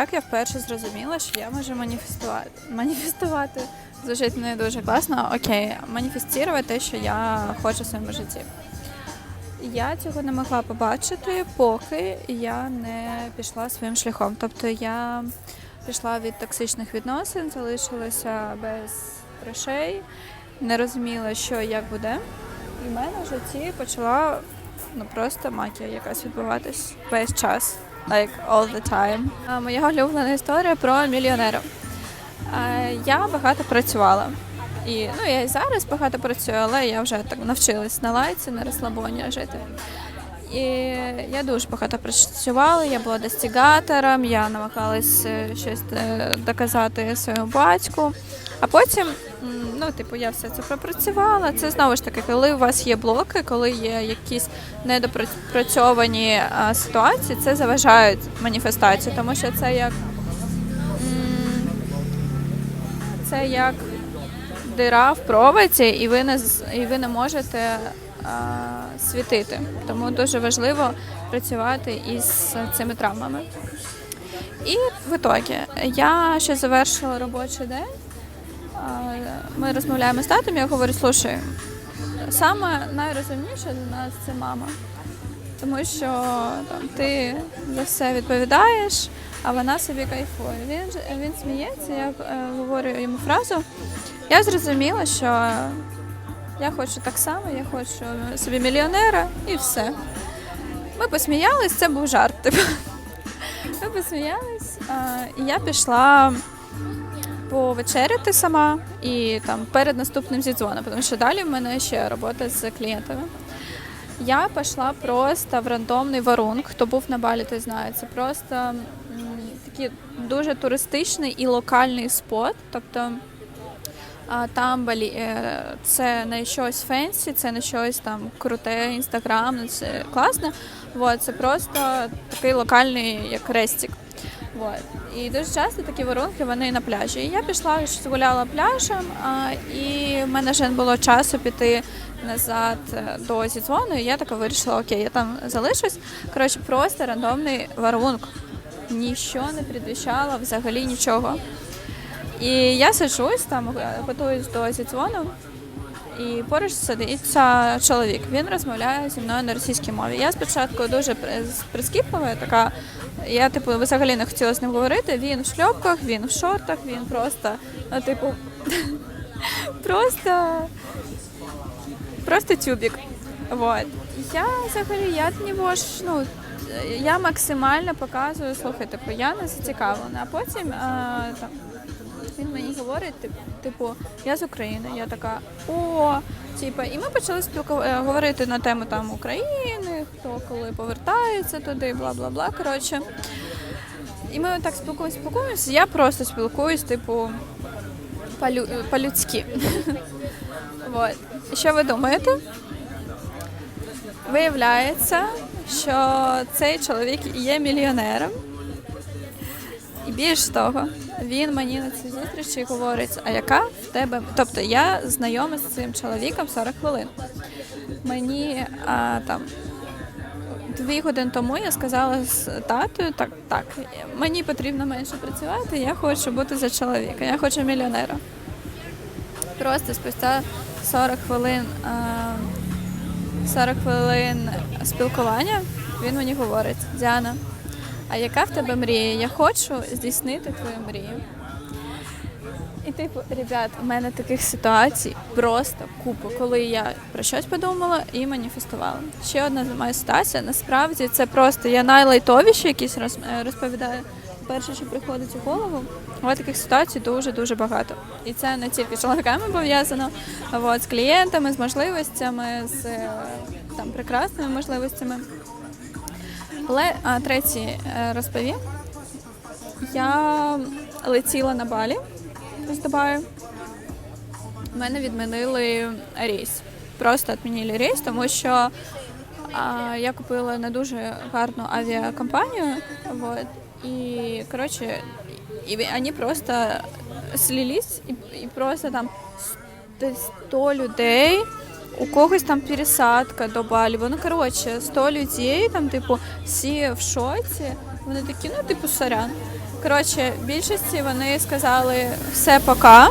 як я вперше зрозуміла, що я можу маніфестувати. Маніфестувати звучить не дуже класно. Окей, маніфестувати те, що я хочу в своєму житті. Я цього не могла побачити, поки я не пішла своїм шляхом. Тобто я пішла від токсичних відносин, залишилася без грошей, не розуміла, що як буде. І в мене в житті почала ну просто магія якась відбуватись весь час. Like all the time. Моя улюблена історія про мільйонера. Я багато працювала. І ну я і зараз багато працюю, але я вже так навчилась на лайці, на розслабоні жити. І я дуже багато працювала, я була достигатором, я намагалась е, щось е, доказати своєму батьку. А потім, ну, типу, я все це пропрацювала. Це знову ж таки, коли у вас є блоки, коли є якісь недопрацьовані а, ситуації, це заважають маніфестацію, тому що це як це як дира в проводі, і ви не і ви не можете а, світити. Тому дуже важливо працювати із цими травмами. І в ітогі я ще завершила робочий день. Ми розмовляємо з татом, я говорю, слушай, саме найрозумніше для нас це мама. Тому що там, ти за все відповідаєш, а вона собі кайфує. Він, він сміється, я е, говорю йому фразу. Я зрозуміла, що я хочу так само, я хочу собі мільйонера і все. Ми посміялись, це був жарт. Типу. Ми посміялись, а, і я пішла повечеряти сама і там перед наступним зідзвоном, тому що далі в мене ще робота з клієнтами. Я пішла просто в рандомний варунг. Хто був на балі, той знає. Це просто такий дуже туристичний і локальний спот. Тобто а, там е, це не щось фенсі, це не щось там круте, інстаграм, це класно. Вот, це просто такий локальний як рестик. Вот. І дуже часто такі воронки вони на пляжі. І я пішла, гуляла пляжем, а, і в мене вже не було часу піти назад е, до зідзвону. І я така вирішила, окей, я там залишусь. Коротше, просто рандомний варунг. Ніщо не предвіщало взагалі нічого. І я сиджусь там, е, готуюсь до зідзвону, і поруч сидиться чоловік. Він розмовляє зі мною на російській мові. Я спочатку дуже при- прискіплива, така. Я типу взагалі не хотіла з ним говорити. Він в шльопках, він в шортах, він просто, ну, типу, просто, просто тюбік. Вот. Я взагалі я від нього ж, ну, я максимально показую, слухай, типу, я не зацікавлена. А потім а, там, він мені говорить, тип- типу, я з України. Я така, о, типу, і ми почали спілку... е, говорити на тему там України, хто коли повертається туди, бла бла бла. Коротше. І ми так спілкуємося, спілкуємося. Я просто спілкуюсь, типу, по-лю... по-людськи. Вот. Що ви думаєте? Виявляється, що цей чоловік є мільйонером. Більш того, він мені на цій зустрічі говорить, а яка в тебе. Тобто я знайома з цим чоловіком 40 хвилин. Мені а, там дві години тому я сказала з татою, так, так, мені потрібно менше працювати, я хочу бути за чоловіка, я хочу мільйонера. Просто спустя 40 хвилин. А, 40 хвилин спілкування, він мені говорить: Діана, а яка в тебе мрія? Я хочу здійснити твою мрію. І типу, ребят, у мене таких ситуацій просто купа, коли я про щось подумала і маніфестувала. Ще одна моя ситуація. Насправді це просто я найлайтовіші якісь роз- е, розповідаю. Перше, що приходить у голову, але таких ситуацій дуже дуже багато. І це не тільки з чоловіками пов'язано, а з клієнтами, з можливостями, з е, там прекрасними можливостями. Але а, третій е, розповім. Я летіла на балі з Дубаю. Мене відмінили рейс. Просто відмінили рейс, тому що а, я купила не дуже гарну авіакомпанію. Вот, і, коротше, і вони просто слились, і, і просто там 100 людей. У когось там пересадка до Балі. Ну, коротше, 100 людей, там, типу, всі в шоці. Вони такі, ну, типу, сорян. Коротше, більшості вони сказали все пока.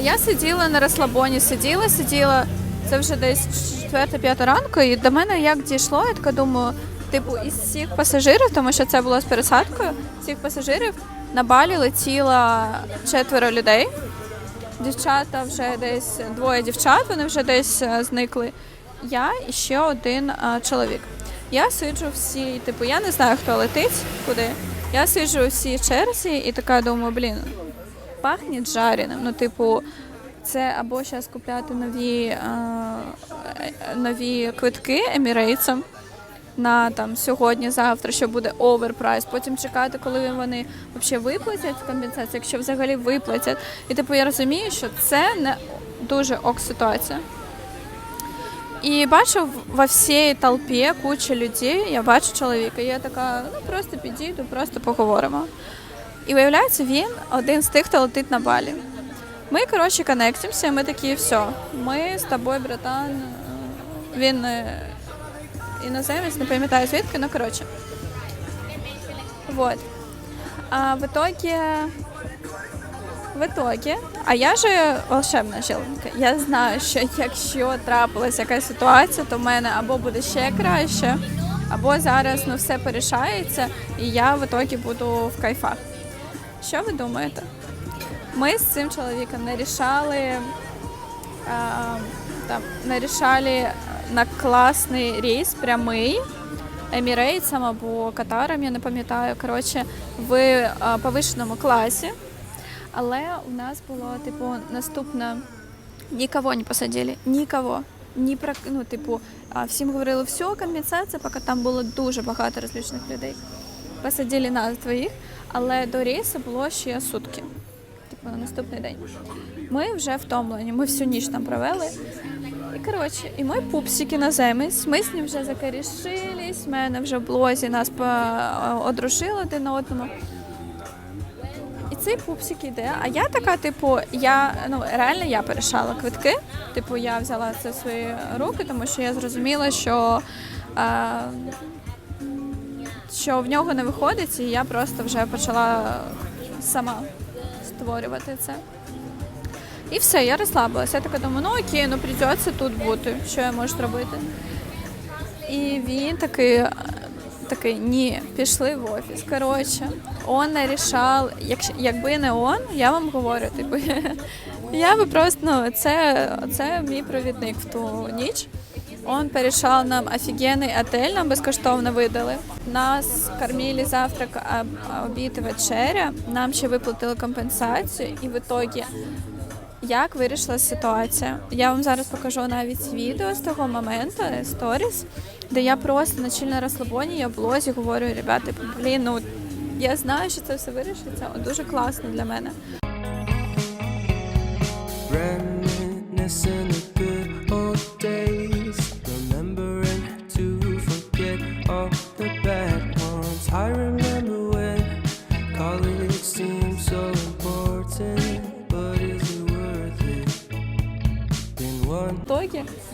Я сиділа на розслабоні, сиділа, сиділа. Це вже десь 4-5 ранку, і до мене як дійшло, я така думаю, типу, із всіх пасажирів, тому що це було з пересадкою, всіх пасажирів на балі летіло четверо людей. Дівчата вже десь двоє дівчат, вони вже десь е, зникли. Я і ще один е, чоловік. Я сиджу всі, типу, я не знаю, хто летить куди. Я сиджу всі черзі і така думаю, блін, пахне жареним. Ну, типу, це або зараз купляти нові, е, нові квитки емірейтсам на там сьогодні, завтра, що буде оверпрайс, потім чекати, коли вони взагалі виплатять компенсацію, якщо взагалі виплатять. І типу я розумію, що це не дуже ок ситуація. І бачу во всій толпі куча людей, я бачу чоловіка, і я така, ну просто підійду, просто поговоримо. І виявляється, він один з тих, хто летить на балі. Ми, коротше, коннектимося, ми такі, все, ми з тобою, братан. Він е, іноземець, не пам'ятаю звідки, ну коротше. Вот. А в итоге, в итоге, а я же волшебна жінка. Я знаю, що якщо трапилася якась ситуація, то в мене або буде ще краще, або зараз ну все порішається, і я в итоге буду в кайфах. Що ви думаєте? Ми з цим чоловіком не рішали, а, там, не рішали на класний рейс прямий емірейтсом або катаром, я не пам'ятаю. Коротше, в а, повишеному класі. Але у нас було, типу, наступне нікого не посадили, нікого. Ні про ну, типу, всім говорили, все, компенсація, поки там було дуже багато розличних людей. Посадили нас двоїх, але до рейсу було ще сутки. Типу, на наступний день. Ми вже втомлені, ми всю ніч там провели. Коротше, і ми пупсики наземець. Ми з ним вже закорішились, мене вже в блозі нас по- одружили один на одному. І цей пупсик іде. А я така, типу, я ну реально я порішала квитки. Типу, я взяла це в свої руки, тому що я зрозуміла, що, е, що в нього не виходить, і я просто вже почала сама створювати це. І все, я розслабилася. Я така думаю, ну окей, ну придеться тут бути. Що я можу зробити? І він такий, такий, ні, пішли в офіс. Коротше, он не якщо, якби не он, я вам говорю, типу, я би просто, ну, це, це мій провідник в ту ніч. Он порішав нам офігенний отель, нам безкоштовно видали. Нас кормили завтрак, обід і вечеря. Нам ще виплатили компенсацію, і в итоге як вирішилася ситуація. Я вам зараз покажу навіть відео з того моменту, сторіс, де я просто на чільній розслабоні, я в блозі говорю, ребята, блін, ну я знаю, що це все вирішиться. От Дуже класно для мене. I remember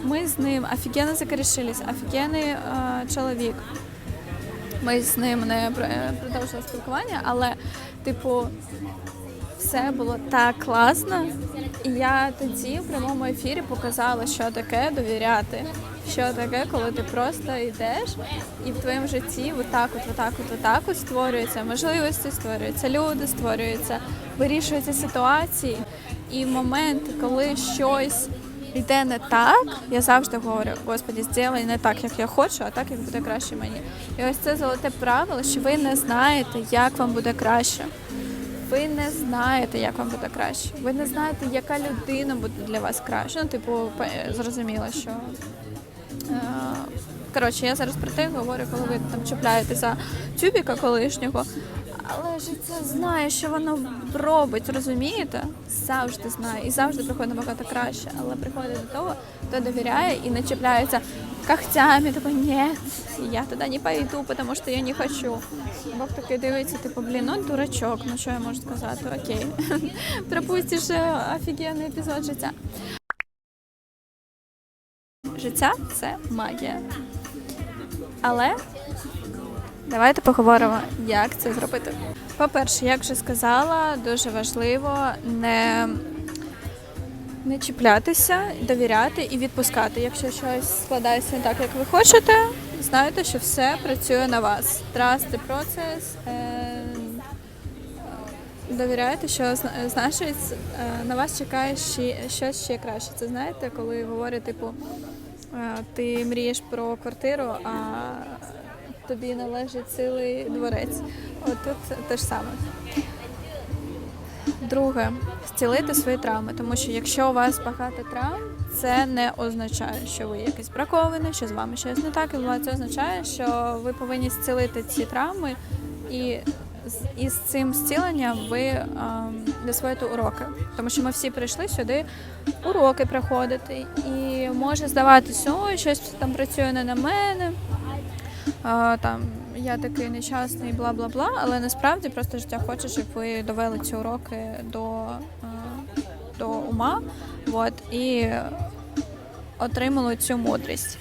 ми з ним офігенно закорішились, офігенний е, чоловік. Ми з ним не продовжили спілкування, але, типу, все було так класно. І я тоді в прямому ефірі показала, що таке довіряти. Що таке, коли ти просто йдеш і в твоєму житті отак, от, отак, от, отак от створюються можливості, створюються люди, створюються, вирішуються ситуації. І моменти, коли щось йде не так, я завжди говорю, Господі, зробай не так, як я хочу, а так, як буде краще мені. І ось це золоте правило, що ви не знаєте, як вам буде краще. Ви не знаєте, як вам буде краще. Ви не знаєте, яка людина буде для вас краще. Ну, типу, зрозуміло, що. е, Коротше, я зараз про те говорю, коли ви там чіпляєте за тюбіка колишнього. Але життя знає, що воно робить, розумієте? Завжди знає і завжди приходить набагато краще. Але приходить до того, хто довіряє і не чіпляється когтями, такой, ні, я туди не пойду, тому що я не хочу. Бог такий дивиться, типу, блін, ну дурачок, ну що я можу сказати, окей. Пропустиш е, офігенний епізод життя. Життя це магія. Але Давайте поговоримо, як це зробити. По-перше, як вже сказала, дуже важливо не, не чіплятися, довіряти і відпускати. Якщо щось складається не так, як ви хочете, знайте, що все працює на вас. Process. е, Довіряйте, що зна- значить е, на вас чекає щось ще краще. Це знаєте, коли говорять, типу, е, ти мрієш про квартиру, а тобі належить цілий дворець. От тут те ж саме. Друге, зцілити свої травми, тому що якщо у вас багато травм, це не означає, що ви якийсь бракований, що з вами щось не так. І це означає, що ви повинні зцілити ці травми, і з- із цим зціленням ви ем, засвоїте уроки. Тому що ми всі прийшли сюди уроки проходити, і може здаватися, ой, щось там працює не на мене. А, там я такий нещасний, бла бла бла. Але насправді просто життя хоче, щоб ви довели ці уроки до, до ума от, і отримали цю мудрість.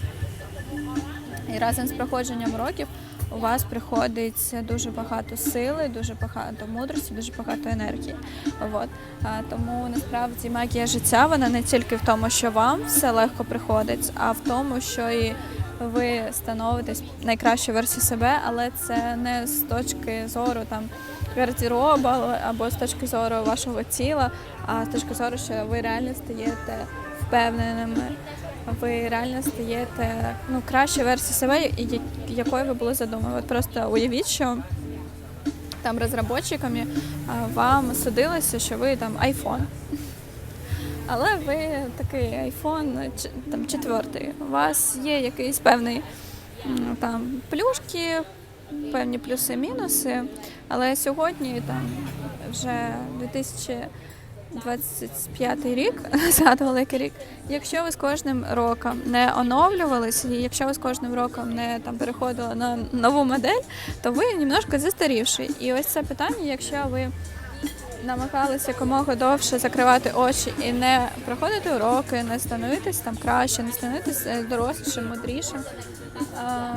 І разом з проходженням уроків у вас приходить дуже багато сили, дуже багато мудрості, дуже багато енергії. От. А, тому насправді магія життя вона не тільки в тому, що вам все легко приходить, а в тому, що і ви становитесь найкращу версію себе, але це не з точки зору там гардероба або з точки зору вашого тіла, а з точки зору, що ви реально стаєте впевненими. Ви реально стаєте ну, кращою версією себе, якою ви були задумані. Просто уявіть, що там розробниками вам судилося, що ви там iPhone. Але ви такий ч- там четвертий. У вас є якийсь певний там плюшки, певні плюси-мінуси. Але сьогодні там вже 2025 рік, згадували який рік. Якщо ви з кожним роком не оновлювалися, і якщо ви з кожним роком не там переходили на нову модель, то ви немножко застарівші. І ось це питання, якщо ви намагалися якомога довше закривати очі і не проходити уроки, не становитись там краще, не становитись е, дорослішим, мудрішим, а,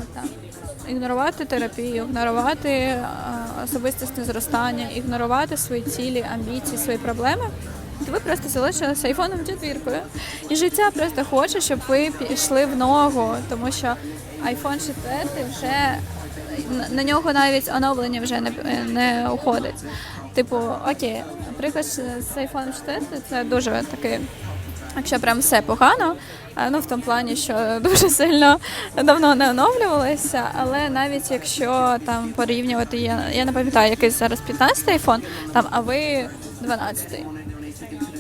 ігнорувати терапію, ігнорувати а, особистісне зростання, ігнорувати свої цілі, амбіції, свої проблеми. То ви просто залишилися айфоном четвіркою. І життя просто хоче, щоб ви пішли в ногу, тому що iPhone 4 вже на нього навіть оновлення вже не, не уходить. Типу, окей, наприклад, з iPhone 4 це дуже такий, якщо прям все погано, ну в тому плані, що дуже сильно давно не оновлювалося, але навіть якщо там порівнювати, я, я не пам'ятаю, який зараз 15 iPhone, там, а ви 12.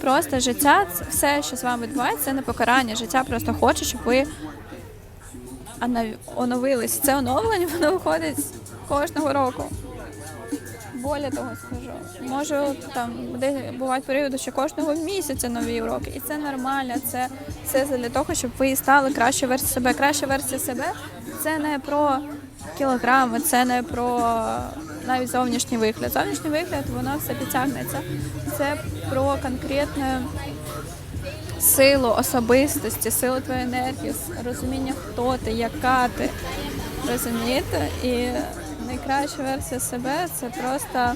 Просто життя, все, що з вами відбувається, це не покарання. Життя просто хоче, щоб ви онов- оновились. Це оновлення воно виходить кожного року. Более того скажу. Можу там де бувають періоди, що кожного місяця нові уроки, і це нормально. Це все для того, щоб ви стали кращою версією себе. Краща версія себе це не про кілограми, це не про навіть зовнішній вигляд. Зовнішній вигляд воно все підтягнеться. Це про конкретне силу особистості, силу твоєї енергії, розуміння, хто ти, яка ти. Розумієте? І найкраща версія себе це просто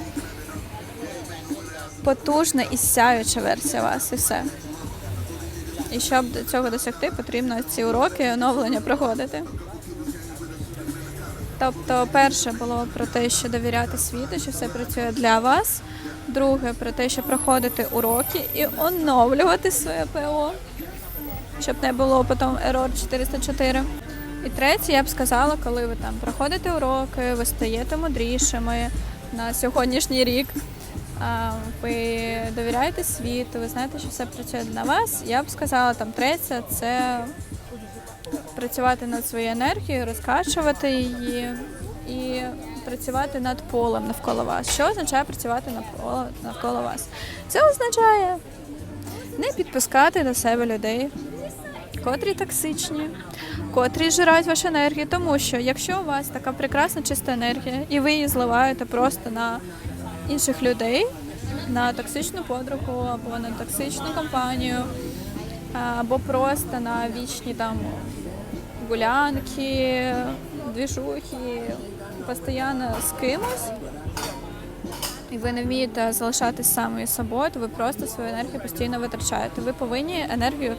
потужна і сяюча версія вас, і все. І щоб до цього досягти, потрібно ці уроки і оновлення проходити. Тобто, перше було про те, що довіряти світу, що все працює для вас. Друге про те, що проходити уроки і оновлювати своє ПО, щоб не було потім error 404. І третє, я б сказала, коли ви там проходите уроки, ви стаєте мудрішими на сьогоднішній рік. Ви довіряєте світу, ви знаєте, що все працює для вас. Я б сказала, там третє це працювати над своєю енергією, розкачувати її і працювати над полем навколо вас. Що означає працювати навколо, навколо вас? Це означає не підпускати до себе людей, котрі токсичні, котрі жирають вашу енергію. Тому що якщо у вас така прекрасна чиста енергія, і ви її зливаєте просто на інших людей, на токсичну подругу або на токсичну компанію, або просто на вічні там гулянки, двіжухи, постійно з кимось, і ви не вмієте залишатись самою собою, то ви просто свою енергію постійно витрачаєте. Ви повинні енергію,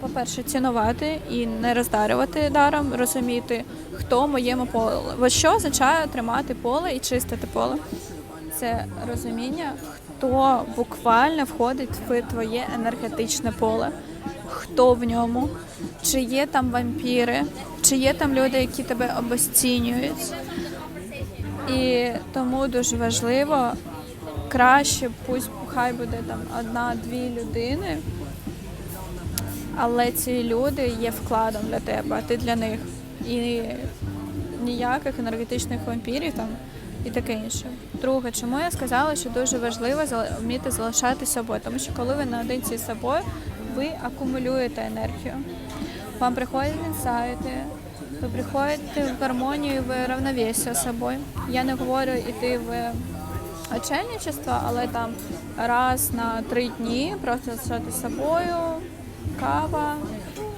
по-перше, цінувати і не роздарювати даром, розуміти, хто моєму поле. Ось що означає тримати поле і чистити поле. Це розуміння, хто буквально входить в твоє енергетичне поле, хто в ньому, чи є там вампіри, чи є там люди, які тебе обесцінюють. І тому дуже важливо краще, пусть хай буде там одна-дві людини, але ці люди є вкладом для тебе, ти для них. І ніяких енергетичних вампірів там і таке інше. Друге, чому я сказала, що дуже важливо вміти залишати собою, тому що коли ви наодинці з собою, ви акумулюєте енергію. Вам приходять інсайти, ви приходите в гармонію, в равновесие з собою. Я не говорю йти в очельничество, але там раз на три дні просто з собою, кава.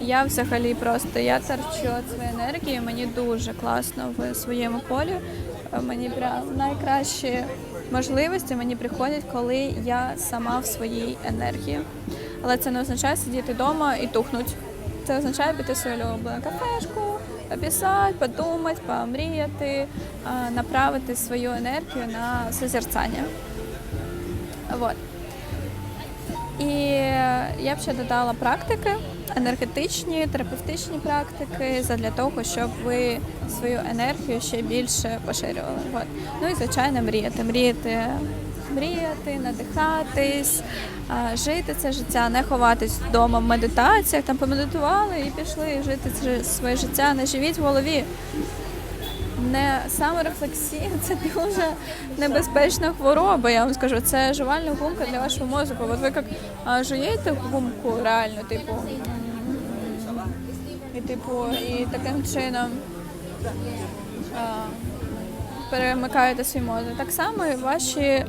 Я взагалі просто я торчу від своєї енергії. Мені дуже класно в своєму полі. Мені прям найкращі можливості мені приходять, коли я сама в своїй енергії. Але це не означає сидіти вдома і тухнути. Це означає піти в свою улюблену кафешку, пописати, подумати, помріяти, направити свою енергію на созерцання. Вот. І я б ще додала практики, енергетичні, терапевтичні практики для того, щоб ви свою енергію ще більше поширювали. От. Ну і звичайно, мріяти. Мріяти, мріяти, надихатись, жити це життя, не ховатись вдома в медитаціях, там помедитували і пішли жити своє життя, не живіть в голові. Не саморефлексія це дуже небезпечна хвороба. Я вам скажу, це жувальна гумка для вашого мозку. От ви як жуєте гумку реально, типу, і типу, і таким чином а, перемикаєте свій мозок. Так само і ваші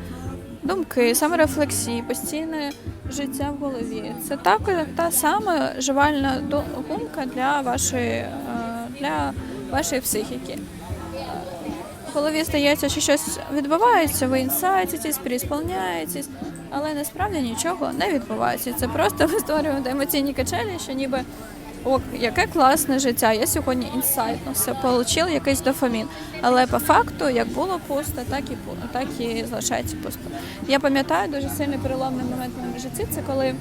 думки, саморефлексії, постійне життя в голові. Це також та сама жувальна гумка для вашої, для вашої психіки в голові здається, що щось відбувається, ви інсайтитесь, переісполняєтесь, але насправді нічого не відбувається. Це просто ви створюєте емоційні качелі, що ніби о, яке класне життя. Я сьогодні інсайтно все отримав якийсь дофамін. Але по факту, як було пусто, так і так і залишається пусто. Я пам'ятаю дуже сильний переломний момент в моєму житті. Це коли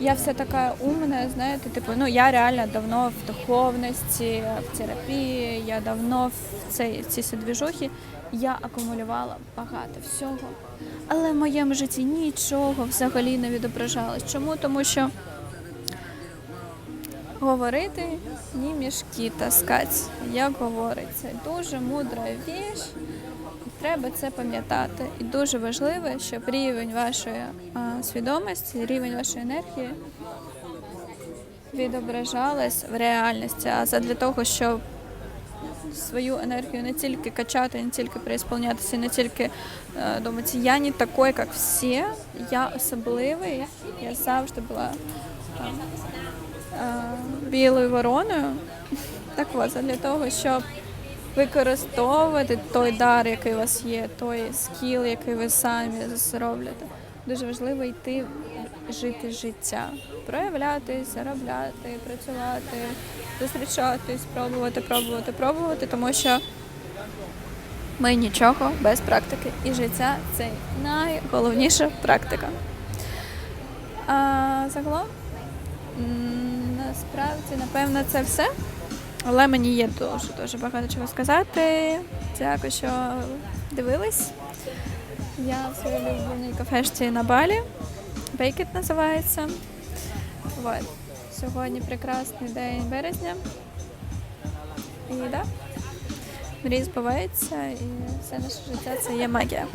я вся така умна, знаєте, типу, ну я реально давно в духовності, в терапії, я давно в цій, цій всі. Я акумулювала багато всього. Але в моєму житті нічого взагалі не відображалось. Чому? Тому що говорити ні мішки таскати, як говориться. Дуже мудра віч. Треба це пам'ятати. І дуже важливо, щоб рівень вашої свідомості, рівень вашої енергії відображалась в реальності. А задля того, щоб свою енергію не тільки качати, не тільки переісполнятися, не тільки е, думати, я не такий, як всі, я особливий, я завжди була е, білою вороною. Так от, для того, щоб використовувати той дар, який у вас є, той скіл, який ви самі зроблять. Дуже важливо йти жити життя, проявлятись, заробляти, працювати, зустрічатись, пробувати, пробувати, пробувати, тому що ми нічого без практики. І життя це найголовніша практика. А загалом, насправді, напевно, це все. Але мені є дуже дуже багато чого сказати. Дякую, що дивились. Я в своїй улюбленій кафешці на Балі. Бейкет називається. Вот. Сьогодні прекрасний день березня. І да, мрії збуваються, і все наше життя це є магія.